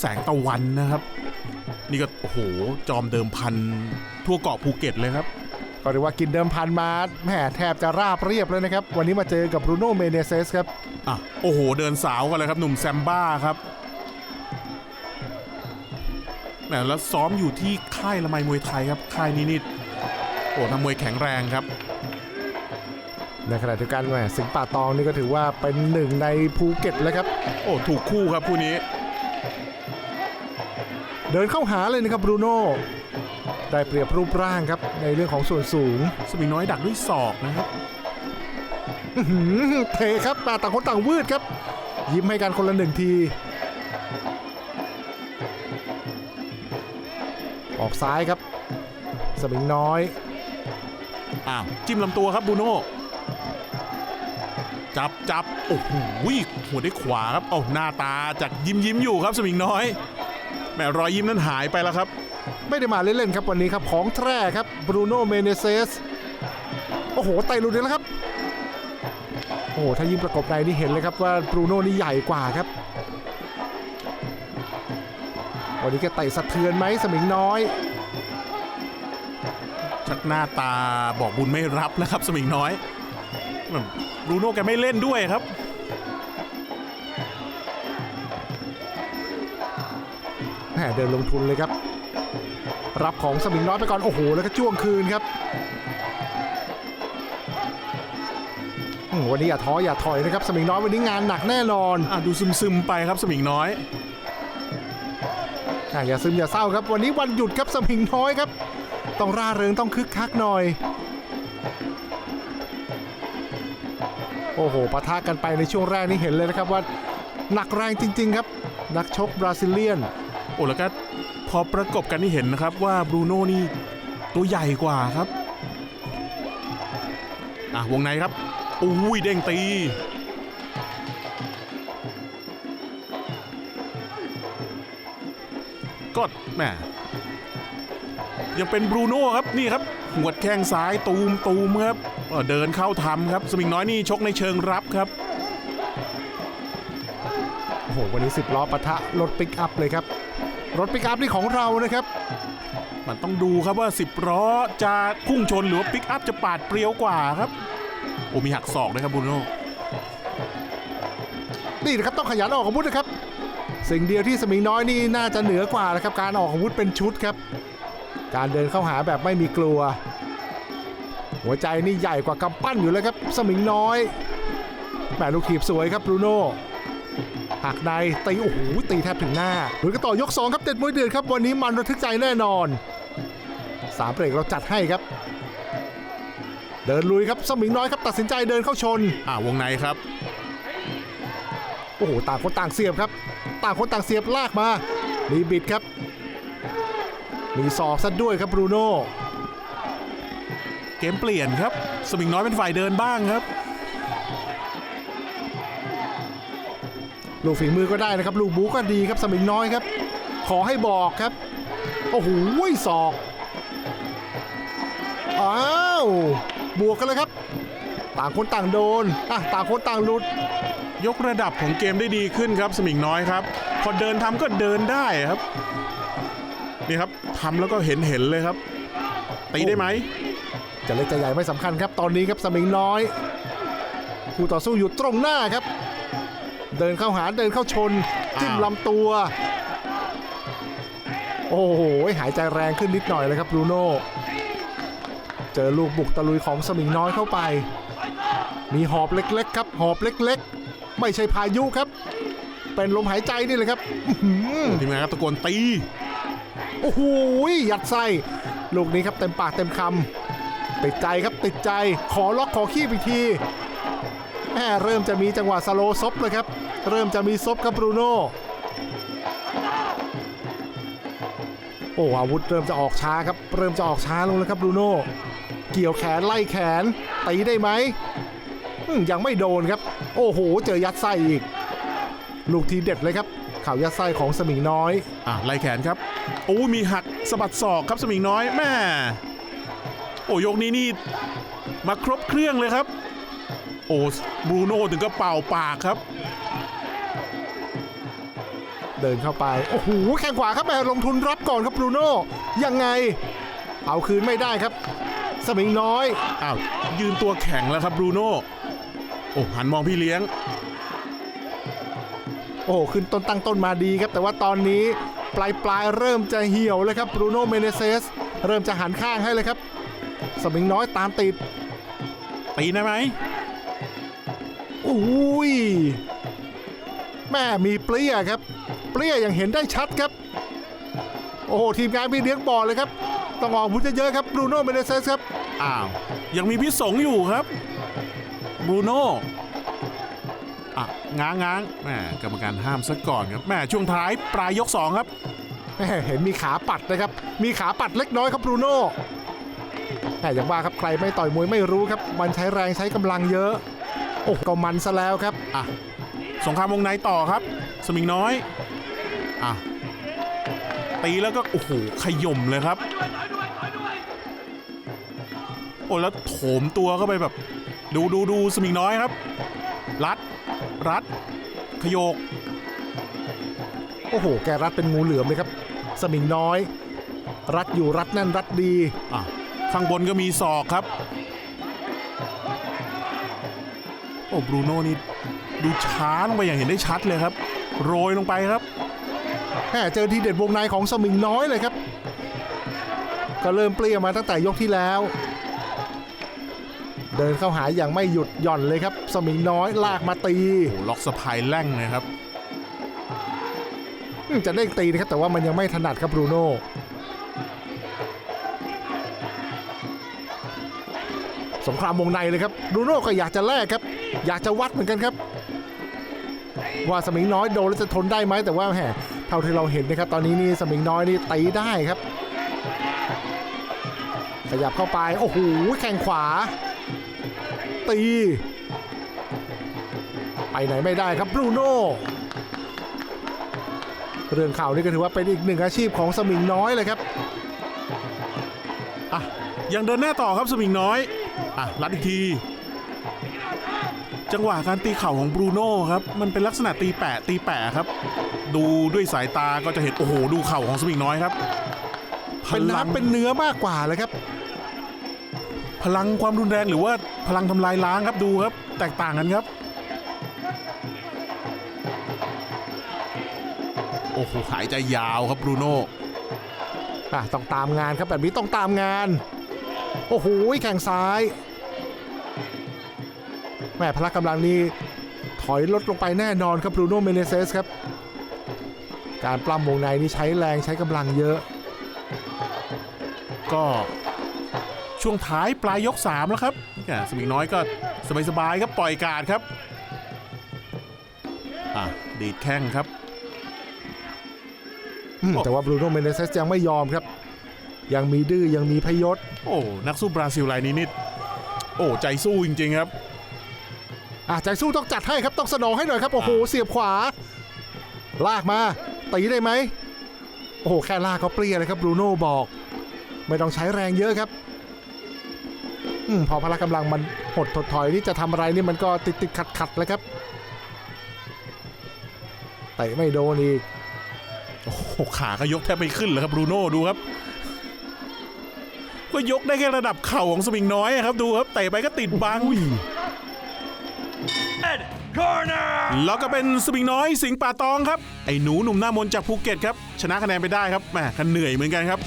แสงตะวันนะครับ นี่ก็โอ้โหจอมเดิมพันทั่วเกาะภูเก็ตเลยครับก็เรียกว่ากินเดิมพันมาแหมแทบจะราบเรียบเลยนะครับ วันนี้มาเจอกับบรูโน่เมเนเซสครับอะโอ้โห เดินสาวกันเลยครับ หนุ่มแซมบ้าครับแหมแล้วซ้อมอยู่ที่ค่ายละไมมวยไทยครับค่ายนี้นี่โอ้ทำมวยแข็งแรงครับ ในขณะเดียวกันแหมสิงห์ป่าตองนี่ก็ถือว่าเป็นหนึ่งในภูเก็ตเลยครับ โอ้ถูกคู่ครับคู่นี้ เดินเข้าหาเลยนะครับบรูโน่ได้เปรียบรูปร่างครับในเรื่องของส่วนสูง สมิงน้อยดักด้วยศอกนะครับอื้อหือเทครับมาต่างคนต่างวืดครับ ยิ้มให้กันคนละหนึ่งที ออกซ้ายครับ สมิงน้อย อ้าวจิ้มลำตัวครับบูโน่จับจับโอ้โหหัวด้วยขวาครับเอาหน้าตาจากยิ้มยิ้มอยู่ครับสมิงน้อยแห มรอยยิ้มนั้นหายไปแล้วครับ ไม่ได้มาเล่นๆครับวันนี้ครับของแท้ครับบรูโน่เมเนเซสโอ้โหไต่หลุดเลยแล้วครับ โอ้โหถ้ายิ่งประกบในนี่เห็นเลยครับว่าบรูโน่นี่ใหญ่กว่าครับ วันนี้แกไต่สะเทือนไหมสมิงน้อยชักหน้าตาบอกบุญไม่รับนะครับ สมิงน้อยแบบบรูโน่แกไม่เล่นด้วยครับ มเดินลงทุนเลยครับ รับของสมิงน้อยไปก่อนโอ้โหแล้วก็จ้วงคืนครับอืมวันนี้อย่าท้ออย่าถอยนะครับสมิงน้อยวันนี้งานหนักแน่นอนอะดูซึมๆไปครับสมิงน้อยอะอย่าซึมอย่าเศร้าครับ วันนี้วันหยุดครับสมิงน้อยครับ ต้องร่าเริงต้องคึกคักหน่อย โอ้โหปะทะกันไปในช่วงแรกนี่เห็นเลยนะครับว่าหนักแรงจริง ๆ ครับ นักชกบราซิเลียนโอ้แล้วก็พอประกบกันที่เห็นนะครับว่าบรูโน่นี่ตัวใหญ่กว่าครับอะวงในครับอุ้ยเด้งตีก็แหมยังเป็นบรูโน่ครับนี่ครับหัวดแข้งซ้ายตูมตูมครับเอ่อเดินเข้าทำครับ สมิงน้อยนี่ชกในเชิงรับครับโอ้โหวันนี้สิบล้อปะทะรถปิกอัพเลยครับ รถปิกอัพนี่ของเรานะครับ มันต้องดูครับว่า 10ล้อจะพุ่งชนหรือว่าปิกอัพจะปาดเปรียวกว่าครับ โอ้มีหักศอกด้วยครับบรูโน่นี่นะครับต้องขยันออกอาวุธนะครับ สิ่งเดียวที่สมิงน้อยนี่น่าจะเหนือกว่านะครับ การออกอาวุธเป็นชุดครับ การเดินเข้าหาแบบไม่มีกลัว หัวใจนี่ใหญ่กว่ากำปั้นอยู่แล้วครับ สมิงน้อยแหมลูกขีบสวยครับบรูโน่ หักในตีโอ้โหตีแทบถึงหน้าลุยกันต่อยกสองครับเด็ดมวยเดือดครับ วันนี้มันระทึกใจแน่นอนสามเบรกเราจัดให้ครับ เดินลุยครับสมิงน้อยครับตัดสินใจเดินเข้าชนอ่าวงในครับโอ้โหต่างคนต่างเสียบครับ ต่างคนต่างเสียบลากมามีบิดครับ มีศอกซะด้วยครับบรูโน่เกมเปลี่ยนครับ สมิงน้อยเป็นฝ่ายเดินบ้างครับ ลูกฝีมือก็ได้นะครับ ลูกบูก็ดีครับสมิงน้อยครับ ขอให้บอกครับ โอ้โหศอกอ้าวบวกกันเลยครับ ต่างคนต่างโดนอะต่างคนต่างหลุด ยกระดับของเกมได้ดีขึ้นครับสมิงน้อยครับ พอเดินทำก็เดินได้ครับ นี่ครับทำแล้วก็เห็นเห็นเลยครับ ตีได้ไหมจะเล็กจะใหญ่ไม่สำคัญครับ ตอนนี้ครับสมิงน้อยคู่ต่อสู้อยู่ตรงหน้าครับ เดินเข้าหาเดินเข้าชนจิ้มอ้าวลำตัว โอ้โหหายใจแรงขึ้นนิดหน่อยเลยครับบรูโน่เจอลูกบุกตะลุยของสมิงน้อยเข้าไป มีหอบเล็กๆ ครับ หอบเล็กๆ ไม่ใช่พายุครับ เป็นลมหายใจนี่เลยครับอื้อหือทีมงานก็ตะโกนตี โอ้โหยัดไส้ลูกนี้ครับเต็มปากเต็มคำติดใจครับติดใจขอล็อกขอขี้อีกทีแม่เริ่มจะมีจังหวะสโลว์ซบเลยครับ เริ่มจะมีซบครับบรูโน่โอ้อาวุธเริ่มจะออกช้าครับ เริ่มจะออกช้าลงแล้วครับบรูโน่เกี่ยวแขนไล่แขนตีได้ไหมยังไม่โดนครับ โอ้โห เจอยัดไส้อีก ลูกทีเด็ดเลยครับเข่ายัดไส้ของสมิงน้อยอะไล่แขนครับโอ้มีหักสะบัดศอกครับสมิงน้อยแม่โอ้ยกนี้นี่มาครบเครื่องเลยครับ โอ้บรูโน่ถึงก็เป่าปากครับ เดินเข้าไป โอ้โหแข้งขวาครับแม่ลงทุนรับก่อนครับบรูโน่ยังไง เอาคืนไม่ได้ครับ สมิงน้อยอ้าวยืนตัวแข็งแล้วครับบรูโน่โอ้หันมองพี่เลี้ยง โอ้โหขึ้นต้นตั้งต้นมาดีครับ แต่ว่าตอนนี้ปลายปลายๆเริ่มจะเหี่ยวเลยครับบรูโน่เมเนเซสเริ่มจะหันข้างให้เลยครับ สมิงน้อยตามติดตีได้ไหมอุ้ยแม่มีเปรี้ยครับ เปรี้ยอย่างเห็นได้ชัดครับ โอ้โห ทีมงานพี่เลี้ยงบอกเลยครับ ต้องออกพุทธเยอะๆครับบรูโน่เมเนเซสครับ อ้าว ยังมีพี่สงอยู่ครับบรูโน่อะง้างง้างแหม่กรรมการห้ามซะก่อนครับแหม่ช่วงท้ายปลายยกสองครับแม่เห็นมีขาปัดนะครับ มีขาปัดเล็กน้อยครับบรูโน่แต่อย่างว่าครับใครไม่ต่อยมวยไม่รู้ครับ มันใช้แรงใช้กำลังเยอะ โอ้ก็มันซะแล้วครับ อะ สงครามวงในต่อครับ สมิงน้อย อะตีแล้วก็โอ้โหขย่มเลยครับ โอ้แล้วโถมตัวเข้าไปแบบ ดูดูดูสมิงน้อยครับ รัด รัด ขยก โอ้โห แกรัดเป็นงูเหลือมเลยครับ สมิงน้อย รัดอยู่รัดแน่นรัดดีอะข้างบนก็มีศอกครับ โอ้บรูโน่นี่ดูช้าลงไปอย่างเห็นได้ชัดเลยครับ โรยลงไปครับ แหมเจอทีเด็ดวงในของสมิงน้อยเลยครับ ก็เริ่มเปรี้ยมาตั้งแต่ยกที่แล้ว เดินเข้าหาอย่างไม่หยุดหย่อนเลยครับ สมิงน้อยลากมาตีโอ้ล็อกสะพายแร่งเลยครับอืมจะเด้งตีนะครับแต่ว่ามันยังไม่ถนัดครับบรูโน่สงครามวงในเลยครับบรูโน่ก็อยากจะแลกครับ อยากจะวัดเหมือนกันครับ ว่าสมิงน้อยโดนแล้วจะทนได้ไหมแต่ว่าแหม เท่าที่เราเห็นนะครับ ตอนนี้นี่สมิงน้อยนี่ตีได้ครับ ขยับเข้าไป โอ้โหแข่งขวา ตี ไปไหนไม่ได้ครับบรูโน่เรื่องข่าวนี่ก็ถือว่าเป็นอีกหนึ่งอาชีพของสมิงน้อยเลยครับอะยังเดินหน้าต่อครับสมิงน้อยอะรัดอีกที จังหวะการตีเข่าของบรูโน่ครับมันเป็นลักษณะตีแปะตีแปะครับ ดูด้วยสายตาก็จะเห็นโอ้โหดูเข่าของสมิงน้อยครับเป็นพลังน้ำเป็นเนื้อมากกว่าเลยครับ พลังความรุนแรงหรือว่าพลังทำลายล้างครับดูครับ แตกต่างกันครับ โอ้โหหายใจยาวครับบรูโน่อะต้องตามงานครับแบบนี้ต้องตามงาน โอ้โหแข่งซ้าย แม่พละกำลังนี้ถอยลดลงไปแน่นอนครับบรูโน่เมเนเซสครับ การปล้ำวงในนี่ใช้แรงใช้กำลังเยอะ ก็ช่วงท้ายปลายยก 3 แล้วครับแกสมิงน้อยก็สบายๆครับปล่อยการดครับอะดีดแข้งครับอืมแต่ว่าบรูโน่เมเนเซสยังไม่ยอมครับ ยังมีดื้อยังมีพยศ โอ้ นักสู้บราซิลรายนี้นิดโอ้ ใจสู้จริง ๆ ครับ อะใจสู้ต้องจัดให้ครับต้องสนองให้หน่อยครับโอ้โหเสียบขวา ลากมาตีได้ไหมโอ้โหแค่ลากเขาเปรี้ยเลยครับบรูโน่บอก ไม่ต้องใช้แรงเยอะครับอมพอพละกำลังมันหดถดถอยนี่จะทำอะไรนี่มันก็ติดติดขัดขัดๆเลยครับเตะไม่โดนอีกโอ้โหขาก็ยกแทบไม่ขึ้นเลยครับบรูโน่ดูครับ ก็ยกได้แค่ระดับเข่าของสมิงน้อยอะครับดูครับเตะไปก็ติดบัง แล้วก็เป็นสมิงน้อยสิงป่าตองครับ ไอ้หนูหนุ่มหน้ามนจากภูเก็ตครับ ชนะคะแนนไปได้ครับแหมขันเหนื่อยเหมือนกันครับ